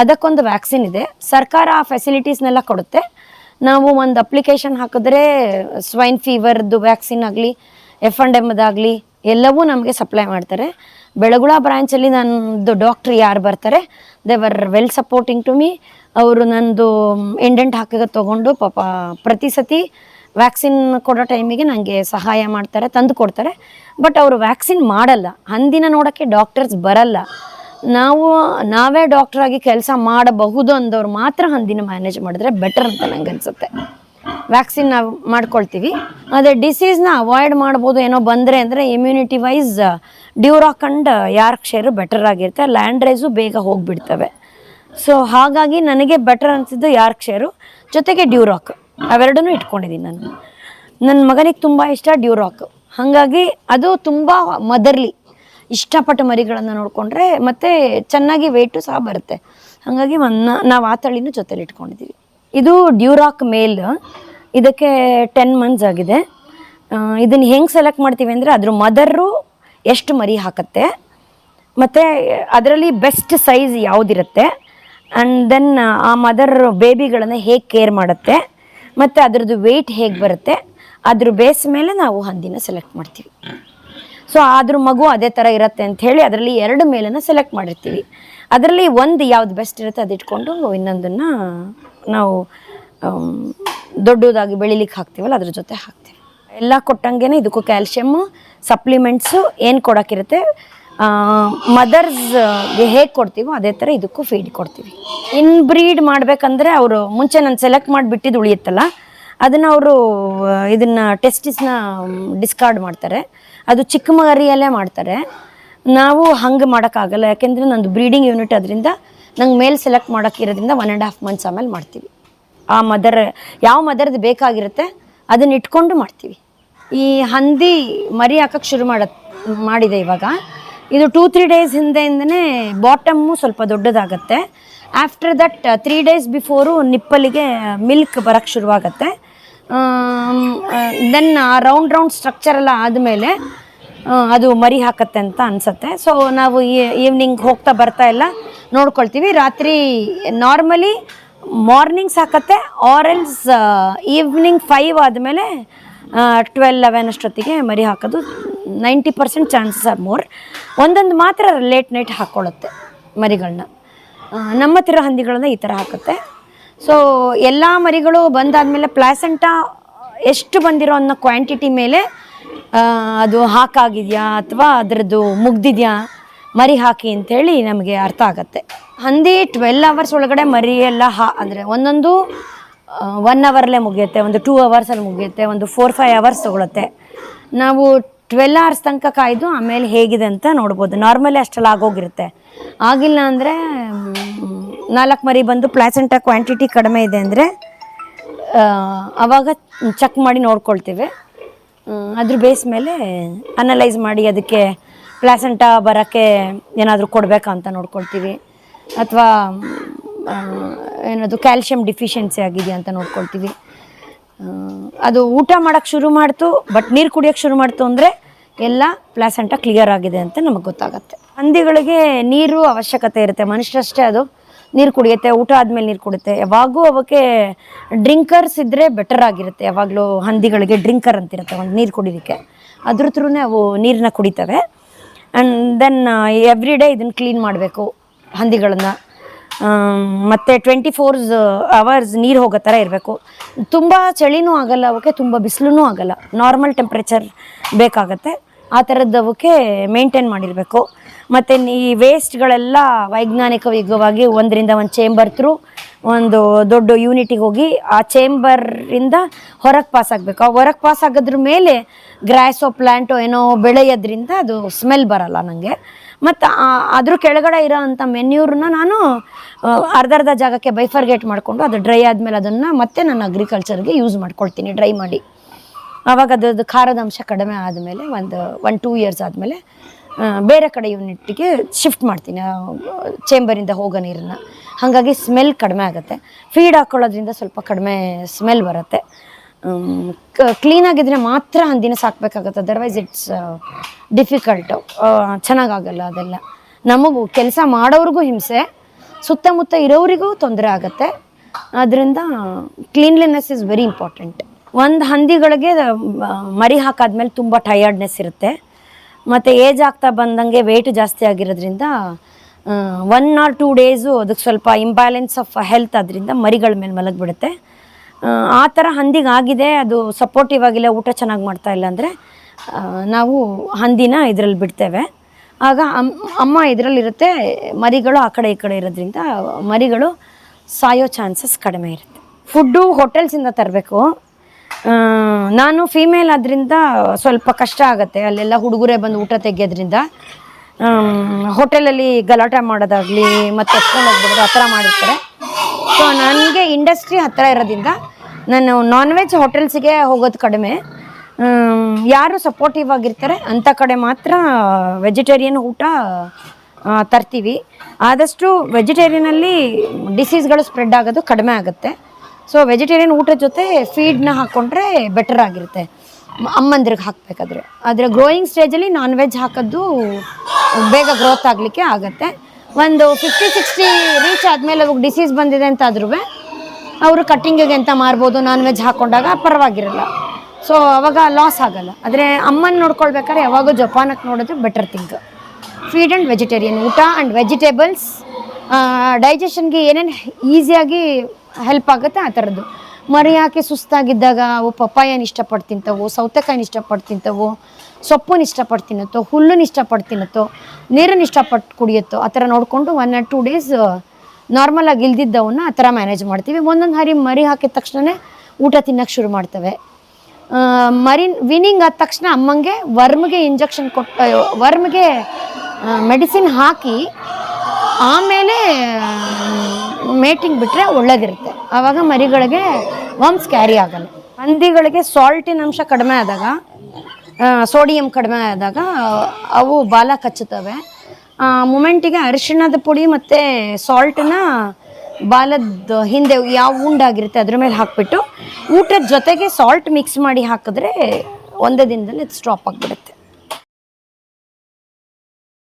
ಅದಕ್ಕೊಂದು ವ್ಯಾಕ್ಸಿನ್ ಇದೆ. ಸರ್ಕಾರ ಆ ಫೆಸಿಲಿಟೀಸ್ನೆಲ್ಲ ಕೊಡುತ್ತೆ. ನಾವು ಒಂದು ಅಪ್ಲಿಕೇಶನ್ ಹಾಕಿದ್ರೆ ಸ್ವೈನ್ ಫೀವರ್ದು ವ್ಯಾಕ್ಸಿನ್ ಆಗಲಿ ಎಫ್ ಆ್ಯಂಡ್ ಎಮ್ದಾಗಲಿ ಎಲ್ಲವೂ ನಮಗೆ ಸಪ್ಲೈ ಮಾಡ್ತಾರೆ. ಬೆಳಗುಳ ಬ್ರಾಂಚಲ್ಲಿ ನನ್ನದು ಡಾಕ್ಟ್ರ್ ಯಾರು ಬರ್ತಾರೆ they are well supporting to me ಅವರು ನಂದು ಇಂಡೆಂಟ್ ಹಾಕಿಗೆ ತೊಗೊಂಡು ಪಾಪ ಪ್ರತಿ ಸತಿ ವ್ಯಾಕ್ಸಿನ್ ಕೊಡೋ ಟೈಮಿಗೆ ನನಗೆ ಸಹಾಯ ಮಾಡ್ತಾರೆ, ತಂದು ಕೊಡ್ತಾರೆ. ಬಟ್ ಅವರು ವ್ಯಾಕ್ಸಿನ್ ಮಾಡಲ್ಲ. ಅಂದಿನ ನೋಡೋಕ್ಕೆ ಡಾಕ್ಟರ್ಸ್ ಬರಲ್ಲ. ನಾವು, ನಾವೇ ಡಾಕ್ಟರ್ ಡಾಕ್ಟ್ರಾಗಿ ಕೆಲಸ ಮಾಡಬಹುದು ಅಂದವ್ರು ಮಾತ್ರ ಹಂದಿನ ಮ್ಯಾನೇಜ್ ಮಾಡಿದ್ರೆ ಬೆಟರ್ ಅಂತ ನಂಗೆ ಅನ್ಸುತ್ತೆ. ವ್ಯಾಕ್ಸಿನ್ ನಾವು ಮಾಡ್ಕೊಳ್ತೀವಿ. ಅದೇ ಡಿಸೀಸ್ನ ಅವಾಯ್ಡ್ ಮಾಡ್ಬೋದು ಏನೋ ಬಂದರೆ ಅಂದರೆ immunity wise Duroc and Yorkshire better ಆಗಿರುತ್ತೆ. ಲ್ಯಾಂಡ್ ರೈಸು ಬೇಗ ಹೋಗಿಬಿಡ್ತವೆ. ಸೊ ಹಾಗಾಗಿ ನನಗೆ ಬೆಟರ್ ಅನಿಸಿದ್ದು ಯಾರ್ಕ್ಷೇರು, ಜೊತೆಗೆ ಡ್ಯೂರಾಕ್ ಅವೆರಡನ್ನೂ ಇಟ್ಕೊಂಡಿದ್ದೀನಿ ನಾನು. ನನ್ನ ಮಗನಿಗೆ ತುಂಬ ಇಷ್ಟ ಡ್ಯೂರಾಕ್ ಹಾಗಾಗಿ ಅದು ತುಂಬ ಮದರ್ಲಿ ಇಷ್ಟಪಟ್ಟು ಮರಿಗಳನ್ನು ನೋಡಿಕೊಂಡ್ರೆ ಮತ್ತು ಚೆನ್ನಾಗಿ ವೆಯ್ಟು ಸಹ ಬರುತ್ತೆ. ಹಾಗಾಗಿ ಒಂದು ನಾವು ಆ ತಳಿನೂ ಜೊತೆಲಿ ಇಟ್ಕೊಂಡಿದ್ದೀವಿ ಇದು ಡ್ಯೂರಾಕ್ ಮೇಲ್. ಇದಕ್ಕೆ ಟೆನ್ ಮಂತ್ಸ್ ಆಗಿದೆ. ಇದನ್ನು ಹೆಂಗೆ ಸೆಲೆಕ್ಟ್ ಮಾಡ್ತೀವಿ ಅಂದರೆ ಅದ್ರ ಮದರು ಎಷ್ಟು ಮರಿ ಹಾಕತ್ತೆ, ಮತ್ತು ಅದರಲ್ಲಿ ಬೆಸ್ಟ್ ಸೈಜ್ ಯಾವುದಿರುತ್ತೆ ಆ್ಯಂಡ್ ದೆನ್ ಆ ಮದರ್ ಬೇಬಿಗಳನ್ನು ಹೇಗೆ ಕೇರ್ ಮಾಡುತ್ತೆ, ಮತ್ತು ಅದರದ್ದು ವೆಯ್ಟ್ ಹೇಗೆ ಬರುತ್ತೆ, ಅದ್ರ ಬೇಸ್ ಮೇಲೆ ನಾವು ಹಂದಿನ ಸೆಲೆಕ್ಟ್ ಮಾಡ್ತೀವಿ. ಸೊ ಆದ್ರ ಮಗು ಅದೇ ಥರ ಇರುತ್ತೆ ಅಂತ ಹೇಳಿ ಅದರಲ್ಲಿ ಎರಡು ಮೇಲನ್ನು ಸೆಲೆಕ್ಟ್ ಮಾಡಿರ್ತೀವಿ. ಅದರಲ್ಲಿ ಒಂದು ಯಾವ್ದು ಬೆಸ್ಟ್ ಇರುತ್ತೆ ಅದು ಇಟ್ಕೊಂಡು ಇನ್ನೊಂದನ್ನು ನಾವು ದೊಡ್ಡದಾಗಿ ಬೆಳಿಲಿಕ್ಕೆ ಹಾಕ್ತೀವಲ್ಲ ಅದ್ರ ಜೊತೆ ಹಾಕ್ತೀವಿ. ಎಲ್ಲ ಕೊಟ್ಟಂಗೆ ಇದಕ್ಕೂ ಕ್ಯಾಲ್ಶಿಯಮ್ಮು ಸಪ್ಲಿಮೆಂಟ್ಸು ಏನು ಕೊಡೋಕ್ಕಿರುತ್ತೆ? ಮದರ್ಸ್ಗೆ ಹೇಗೆ ಕೊಡ್ತೀವೋ ಅದೇ ಥರ ಇದಕ್ಕೂ ಫೀಡ್ ಕೊಡ್ತೀವಿ. ಇನ್ ಬ್ರೀಡ್ ಮಾಡಬೇಕಂದ್ರೆ ಅವರು ಮುಂಚೆ ನಾನು ಸೆಲೆಕ್ಟ್ ಮಾಡಿಬಿಟ್ಟಿದ್ದು ಉಳಿಯುತ್ತಲ್ಲ, ಅದನ್ನು ಅವರು, ಇದನ್ನು ಟೆಸ್ಟಿಸ್ನ ಡಿಸ್ಕಾರ್ಡ್ ಮಾಡ್ತಾರೆ. ಅದು ಚಿಕ್ಕ ಮಗರಿಯಲ್ಲೇ ಮಾಡ್ತಾರೆ. ನಾವು ಹಂಗೆ ಮಾಡೋಕ್ಕಾಗಲ್ಲ, ಯಾಕೆಂದರೆ ನಂದು ಬ್ರೀಡಿಂಗ್ ಯೂನಿಟ್ ಅದರಿಂದ ನಂಗೆ ಮೇಲ್ ಸೆಲೆಕ್ಟ್ ಮಾಡೋಕ್ಕಿರೋದ್ರಿಂದ ಒನ್ ಆ್ಯಂಡ್ ಹಾಫ್ ಮಂತ್ಸ್ ಆಮೇಲೆ ಮಾಡ್ತೀವಿ. ಆ ಮದರ್, ಯಾವ ಮದರ್ದು ಬೇಕಾಗಿರುತ್ತೆ ಅದನ್ನ ಇಟ್ಕೊಂಡು ಮಾಡ್ತೀವಿ. ಈ ಹಂದಿ ಮರಿ ಹಾಕಕ್ಕೆ ಶುರು ಮಾಡ, ಮಾಡಿದೆ ಇವಾಗ. ಇದು ಟೂ ತ್ರೀ ಡೇಸ್ ಹಿಂದೆಯಿಂದನೇ ಬಾಟಮ್ಮು ಸ್ವಲ್ಪ ದೊಡ್ಡದಾಗತ್ತೆ. After that three days before ನಿಪ್ಪಲಿಗೆ milk ಬರೋಕ್ಕೆ ಶುರುವಾಗತ್ತೆ. ದೆನ್ ರೌಂಡ್ ರೌಂಡ್ ಸ್ಟ್ರಕ್ಚರ್ ಎಲ್ಲ ಆದಮೇಲೆ ಅದು ಮರಿ ಹಾಕತ್ತೆ ಅಂತ ಅನಿಸುತ್ತೆ. ಸೊ ನಾವು ಈವ್ನಿಂಗ್ ಹೋಗ್ತಾ ಬರ್ತಾ ಇಲ್ಲ. ನೋಡ್ಕೊಳ್ತೀವಿ. ರಾತ್ರಿ ನಾರ್ಮಲಿ ಮಾರ್ನಿಂಗ್ ಸಾಕತ್ತೆ ಆರೆಲ್ಸ್ ಈವ್ನಿಂಗ್ ಫೈವ್ ಆದಮೇಲೆ ಟ್ವೆಲ್ ಲೆವೆನ್ ಅಷ್ಟೊತ್ತಿಗೆ ಮರಿ ಹಾಕೋದು ninety percent chances are more ಒಂದೊಂದು ಮಾತ್ರ ಲೇಟ್ ನೈಟ್ ಹಾಕ್ಕೊಳ್ಳುತ್ತೆ ಮರಿಗಳನ್ನ. ನಮ್ಮ ಹತ್ತಿರ ಹಂದಿಗಳನ್ನ ಈ ಥರ ಹಾಕುತ್ತೆ. ಸೊ ಎಲ್ಲ ಮರಿಗಳು ಬಂದಾದಮೇಲೆ ಪ್ಲಾಸೆಂಟಾ ಎಷ್ಟು ಬಂದಿರೋ ಅನ್ನೋ ಕ್ವಾಂಟಿಟಿ ಮೇಲೆ ಅದು ಹಾಕಾಗಿದೆಯಾ ಅಥವಾ ಅದರದ್ದು ಮುಗ್ದಿದೆಯಾ? ಮರಿ ಹಾಕಿ ಅಂತೇಳಿ ನಮಗೆ ಅರ್ಥ ಆಗತ್ತೆ. ಹಂದಿ ಟ್ವೆಲ್ ಅವರ್ಸ್ ಒಳಗಡೆ ಮರಿ ಎಲ್ಲ ಹಾ, ಅಂದರೆ ಒಂದೊಂದು ಒನ್ ಅವರ್ಲೇ ಮುಗಿಯುತ್ತೆ, ಒಂದು ಟೂ ಅವರ್ಸಲ್ಲಿ ಮುಗಿಯುತ್ತೆ, ಒಂದು ಫೋರ್ ಫೈವ್ ಅವರ್ಸ್ ತೊಗೊಳುತ್ತೆ. ನಾವು ಟ್ವೆಲ್ ಅವರ್ಸ್ ತನಕ ಕಾಯ್ದು ಆಮೇಲೆ ಹೇಗಿದೆ ಅಂತ ನೋಡ್ಬೋದು. ನಾರ್ಮಲಿ ಅಷ್ಟೆಲ್ಲ ಆಗೋಗಿರುತ್ತೆ. ಆಗಿಲ್ಲ ಅಂದರೆ ನಾಲ್ಕು ಮರಿ ಬಂದು ಪ್ಲಾಸೆಂಟ ಕ್ವಾಂಟಿಟಿ ಕಡಿಮೆ ಇದೆ ಅಂದರೆ ಆವಾಗ ಚೆಕ್ ಮಾಡಿ ನೋಡ್ಕೊಳ್ತೀವಿ. ಅದ್ರ ಬೇಸ್ ಮೇಲೆ ಅನಲೈಸ್ ಮಾಡಿ ಅದಕ್ಕೆ ಪ್ಲಾಸೆಂಟ ಬರೋಕ್ಕೆ ಏನಾದರೂ ಕೊಡಬೇಕಾ ಅಂತ ನೋಡ್ಕೊಳ್ತೀವಿ. ಅಥವಾ ಏನದು ಕ್ಯಾಲ್ಶಿಯಂ ಡಿಫಿಷಿಯನ್ಸಿ ಆಗಿದೆಯಾ ಅಂತ ನೋಡ್ಕೊಳ್ತೀವಿ. ಅದು ಊಟ ಮಾಡೋಕ್ಕೆ ಶುರು ಮಾಡ್ತು, ಬಟ್ ನೀರು ಕುಡಿಯೋಕ್ಕೆ ಶುರು ಮಾಡ್ತು ಅಂದರೆ ಎಲ್ಲ ಪ್ಲಾಸೆಂಟ ಕ್ಲಿಯರ್ ಆಗಿದೆ ಅಂತ ನಮಗೆ ಗೊತ್ತಾಗುತ್ತೆ. ಹಂದಿಗಳಿಗೆ ನೀರು ಅವಶ್ಯಕತೆ ಇರುತ್ತೆ, ಮನುಷ್ಯರಷ್ಟೇ ಅದು. ನೀರು ಕುಡಿಯುತ್ತೆ, ಊಟ ಆದಮೇಲೆ ನೀರು ಕುಡಿಯುತ್ತೆ. ಯಾವಾಗೂ ಅವಕ್ಕೆ ಡ್ರಿಂಕರ್ಸ್ ಇದ್ದರೆ ಬೆಟರ್ ಆಗಿರುತ್ತೆ. ಯಾವಾಗಲೂ ಹಂದಿಗಳಿಗೆ ಡ್ರಿಂಕರ್ ಅಂತಿರುತ್ತೆ ಒಂದು ನೀರು ಕುಡಿಯೋದಕ್ಕೆ ಅದ್ರ ಥ್ರೂನೇ ಅವು ನೀರನ್ನ ಕುಡಿತವೆ. ಆ್ಯಂಡ್ ದೆನ್ ಎವ್ರಿ ಡೇ ಇದನ್ನು ಕ್ಲೀನ್ ಮಾಡಬೇಕು ಹಂದಿಗಳನ್ನು. ಮತ್ತು ಟ್ವೆಂಟಿ ಫೋರ್ಸ್ ಅವರ್ಸ್ ನೀರು ಹೋಗೋ ಥರ ಇರಬೇಕು. ತುಂಬ ಚಳಿನೂ ಆಗಲ್ಲ ಅವಕ್ಕೆ, ತುಂಬ ಬಿಸಿಲೂ ಆಗಲ್ಲ. ನಾರ್ಮಲ್ ಟೆಂಪ್ರೇಚರ್ ಬೇಕಾಗತ್ತೆ. ಆ ಥರದ್ದು ಅವಕ್ಕೆ ಮೇಂಟೈನ್ ಮಾಡಿರಬೇಕು. ಮತ್ತು ಈ ವೇಸ್ಟ್ಗಳೆಲ್ಲ ವೈಜ್ಞಾನಿಕವಾಗಿ ಒಂದರಿಂದ ಒಂದು ಚೇಂಬರ್ ತ್ರೂ ಒಂದು ದೊಡ್ಡ ಯೂನಿಟಿಗೆ ಹೋಗಿ ಆ ಚೇಂಬರಿಂದ ಹೊರಗೆ ಪಾಸ್ ಆಗಬೇಕು. ಆ ಹೊರಗೆ ಪಾಸ್ ಆಗೋದ್ರ ಮೇಲೆ ಗ್ರಾಸೋ ಪ್ಲ್ಯಾಂಟೋ ಏನೋ ಬೆಳೆಯೋದ್ರಿಂದ ಅದು ಸ್ಮೆಲ್ ಬರಲ್ಲ ನನಗೆ ಮತ್ತು ಅದ್ರ ಕೆಳಗಡೆ ಇರೋ ಅಂಥ ಮೆನ್ಯೂರ್ನ ನಾನು ಅರ್ಧ ಅರ್ಧ ಜಾಗಕ್ಕೆ ಬೈಫರ್ಗೇಟ್ ಮಾಡಿಕೊಂಡು ಅದು ಡ್ರೈ ಆದಮೇಲೆ ಅದನ್ನು ಮತ್ತೆ ನಾನು ಅಗ್ರಿಕಲ್ಚರ್ಗೆ ಯೂಸ್ ಮಾಡ್ಕೊಳ್ತೀನಿ ಡ್ರೈ ಮಾಡಿ. ಆವಾಗ ಅದ್ರದ್ದು ಖಾರದ ಅಂಶ ಕಡಿಮೆ ಆದಮೇಲೆ ಒಂದು ಒನ್ ಟೂ ಇಯರ್ಸ್ ಆದಮೇಲೆ ಬೇರೆ ಕಡೆ ಯೂನಿಟ್ಗೆ ಶಿಫ್ಟ್ ಮಾಡ್ತೀನಿ ಚೇಂಬರಿಂದ ಹೋಗೋ ನೀರನ್ನು. ಹಾಗಾಗಿ ಸ್ಮೆಲ್ ಕಡಿಮೆ ಆಗುತ್ತೆ. ಫೀಡ್ ಹಾಕ್ಕೊಳ್ಳೋದ್ರಿಂದ ಸ್ವಲ್ಪ ಕಡಿಮೆ ಸ್ಮೆಲ್ ಬರುತ್ತೆ. ಕ್ಲೀನಾಗಿದ್ದರೆ ಮಾತ್ರ ಹಂದಿನ ಸಾಕಬೇಕಾಗತ್ತೆ. ಅದರ್ವೈಸ್ ಇಟ್ಸ್ ಡಿಫಿಕಲ್ಟು ಚೆನ್ನಾಗಾಗಲ್ಲ ಅದೆಲ್ಲ. ನಮಗೂ ಕೆಲಸ ಮಾಡೋರಿಗೂ ಹಿಂಸೆ. ಸುತ್ತಮುತ್ತ ಇರೋರಿಗೂ ತೊಂದರೆ ಆಗುತ್ತೆ. ಅದರಿಂದ ಕ್ಲೀನ್ಲಿನೆಸ್ ಇಸ್ ವೆರಿ ಇಂಪಾರ್ಟೆಂಟ್ ಒಂದು ಹಂದಿಗಳಿಗೆ ಮರಿ ಹಾಕಾದ್ಮೇಲೆ ತುಂಬ ಟಯರ್ಡ್ನೆಸ್ ಇರುತ್ತೆ. ಮತ್ತು ಏಜ್ ಆಗ್ತಾ ಬಂದಂಗೆ ವೆಯ್ಟ್ ಜಾಸ್ತಿ ಆಗಿರೋದ್ರಿಂದ ಒನ್ ಆರ್ ಟೂ ಡೇಸು ಅದಕ್ಕೆ ಸ್ವಲ್ಪ ಇಂಬ್ಯಾಲೆನ್ಸ್ ಆಫ್ ಹೆಲ್ತ್ ಅದರಿಂದ ಮರಿಗಳ ಮೇಲೆ ಮಲಗಿಬಿಡುತ್ತೆ. ಆ ಥರ ಹಂದಿಗೆ ಆಗಿದೆ, ಅದು ಸಪೋರ್ಟಿವ್ ಆಗಿಲ್ಲ, ಊಟ ಚೆನ್ನಾಗಿ ಮಾಡ್ತಾ ಇಲ್ಲ ಅಂದರೆ ನಾವು ಹಂದಿನ ಇದರಲ್ಲಿ ಬಿಡ್ತೇವೆ. ಆಗ ಅಮ್ಮ ಅಮ್ಮ ಇದರಲ್ಲಿರುತ್ತೆ ಮರಿಗಳು ಆ ಕಡೆ ಈ ಕಡೆ ಇರೋದ್ರಿಂದ ಮರಿಗಳು ಸಾಯೋ ಚಾನ್ಸಸ್ ಕಡಿಮೆ ಇರುತ್ತೆ. ಫುಡ್ಡು ಹೋಟೆಲ್ಸಿಂದ ತರಬೇಕು. ನಾನು ಫೀಮೇಲ್ ಆದ್ರಿಂದ ಸ್ವಲ್ಪ ಕಷ್ಟ ಆಗುತ್ತೆ. ಅಲ್ಲೆಲ್ಲ ಹುಡುಗರೇ ಬಂದು ಊಟ ತೆಗೆಯೋದ್ರಿಂದ. ಹೋಟೆಲಲ್ಲಿ ಗಲಾಟೆ ಮಾಡೋದಾಗಲಿ, ಮತ್ತು ಎತ್ಕೊಂಡು ಹೋಗ್ಬಿಡೋದು ಆ ಥರ ಮಾಡಿರ್ತಾರೆ. ಸೊ ನನಗೆ ಇಂಡಸ್ಟ್ರಿ ಹತ್ತಿರ ಇರೋದ್ರಿಂದ ನಾನು ನಾನ್ ವೆಜ್ ಹೋಟೆಲ್ಸಿಗೆ ಹೋಗೋದು ಕಡಿಮೆ. ಯಾರು ಸಪೋರ್ಟಿವ್ ಆಗಿರ್ತಾರೆ ಅಂಥ ಕಡೆ ಮಾತ್ರ ವೆಜಿಟೇರಿಯನ್ ಊಟ ತರ್ತೀವಿ. ಆದಷ್ಟು ವೆಜಿಟೇರಿಯನಲ್ಲಿ ಡಿಸೀಸ್ಗಳು ಸ್ಪ್ರೆಡ್ ಆಗೋದು ಕಡಿಮೆ ಆಗುತ್ತೆ. ಸೊ ವೆಜಿಟೇರಿಯನ್ ಊಟದ ಜೊತೆ ಫೀಡ್ನ ಹಾಕ್ಕೊಂಡ್ರೆ ಬೆಟರ್ ಆಗಿರುತ್ತೆ. ಅಮ್ಮಂದಿರಿಗೆ ಹಾಕಬೇಕಾದ್ರೆ. ಆದರೆ ಗ್ರೋಯಿಂಗ್ ಸ್ಟೇಜಲ್ಲಿ ನಾನ್ ವೆಜ್ ಹಾಕೋದು ಬೇಗ ಗ್ರೋತ್ ಆಗಲಿಕ್ಕೆ ಆಗುತ್ತೆ. ಒಂದು ಫಿಫ್ಟಿ ಸಿಕ್ಸ್ಟಿ ರೀಚ್ ಆದಮೇಲೆ ಅವಾಗ ಡಿಸೀಸ್ ಬಂದಿದೆ ಅಂತ ಆದ್ರೂ ಅವರು ಕಟ್ಟಿಂಗಿಗೆ ಅಂತ ಮಾರ್ಬೋದು ನಾನ್ ವೆಜ್ ಹಾಕ್ಕೊಂಡಾಗ ಪರವಾಗಿರಲ್ಲ. ಸೊ ಅವಾಗ ಲಾಸ್ ಆಗಲ್ಲ. ಆದರೆ ಅಮ್ಮನ ನೋಡ್ಕೊಳ್ಬೇಕಾದ್ರೆ ಯಾವಾಗೂ ಜಪಾನಕ್ಕೆ ನೋಡೋದು better thing feed and vegetarian ಊಟ ಆ್ಯಂಡ್ ವೆಜಿಟೇಬಲ್ಸ್ ಡೈಜೆಷನ್ಗೆ ಏನೇನು ಈಸಿಯಾಗಿ ಹೆಲ್ಪ್ ಆಗುತ್ತೆ ಆ ಥರದ್ದು. ಮರಿ ಹಾಕಿ ಸುಸ್ತಾಗಿದ್ದಾಗ, ಅವು ಪಪ್ಪಾಯನ ಇಷ್ಟಪಟ್ಟು ತಿಂತವು ಸೌತೆಕಾಯಿನ ಇಷ್ಟಪಟ್ಟು ತಿಂತವು ಸೊಪ್ಪನ್ನ ಇಷ್ಟಪಟ್ಟು ತಿನ್ನುತ್ತೋ ಹುಲ್ಲನ್ನ ಇಷ್ಟಪಟ್ಟು ತಿನ್ನುತ್ತೋ ನೀರನ್ನು ಇಷ್ಟಪಟ್ಟು ಕುಡಿಯುತ್ತೋ, ಆ ಥರ ನೋಡಿಕೊಂಡು one or two days normal ಆಗಿ ಇಲ್ದಿದ್ದವನ್ನ ಆ ಥರ ಮ್ಯಾನೇಜ್ ಮಾಡ್ತೀವಿ. ಒಂದೊಂದು ಹರಿ ಮರಿ ಹಾಕಿದ ತಕ್ಷಣವೇ ಊಟ ತಿನ್ನಕ್ಕೆ ಶುರು ಮಾಡ್ತವೆ. ಮರಿ ವಿನಿಂಗ್ ಆದ ತಕ್ಷಣ ಅಮ್ಮಂಗೆ ವರ್ಮ್ಗೆ ಇಂಜೆಕ್ಷನ್ ಕೊಟ್ಟ ವರ್ಮ್ಗೆ ಮೆಡಿಸಿನ್ ಹಾಕಿ, ಆಮೇಲೆ ಮೇಟಿಂಗ್ ಬಿಟ್ಟರೆ ಒಳ್ಳೇದಿರುತ್ತೆ. ಆವಾಗ ಮರಿಗಳಿಗೆ ವಾಮ್ಸ್ ಕ್ಯಾರಿ ಆಗಲ್ಲ. ಹಂದಿಗಳಿಗೆ ಸಾಲ್ಟಿನ ಅಂಶ ಕಡಿಮೆ ಆದಾಗ ಸೋಡಿಯಂ ಕಡಿಮೆ ಆದಾಗ, ಅವು ಬಾಲ ಕಚ್ಚುತ್ತವೆ. ಮುಮೆಂಟಿಗೆ ಅರಿಶಿಣದ ಪುಡಿ ಮತ್ತು ಸಾಲ್ಟನ್ನ ಬಾಲದ ಹಿಂದೆ ಯಾವ ಉಂಡಾಗಿರುತ್ತೆ ಅದ್ರ ಮೇಲೆ ಹಾಕ್ಬಿಟ್ಟು ಊಟದ ಜೊತೆಗೆ ಸಾಲ್ಟ್ ಮಿಕ್ಸ್ ಮಾಡಿ ಹಾಕಿದ್ರೆ ಒಂದೇ ದಿನದಲ್ಲಿ ಅದು ಸ್ಟಾಪ್ ಆಗಿಬಿಡುತ್ತೆ.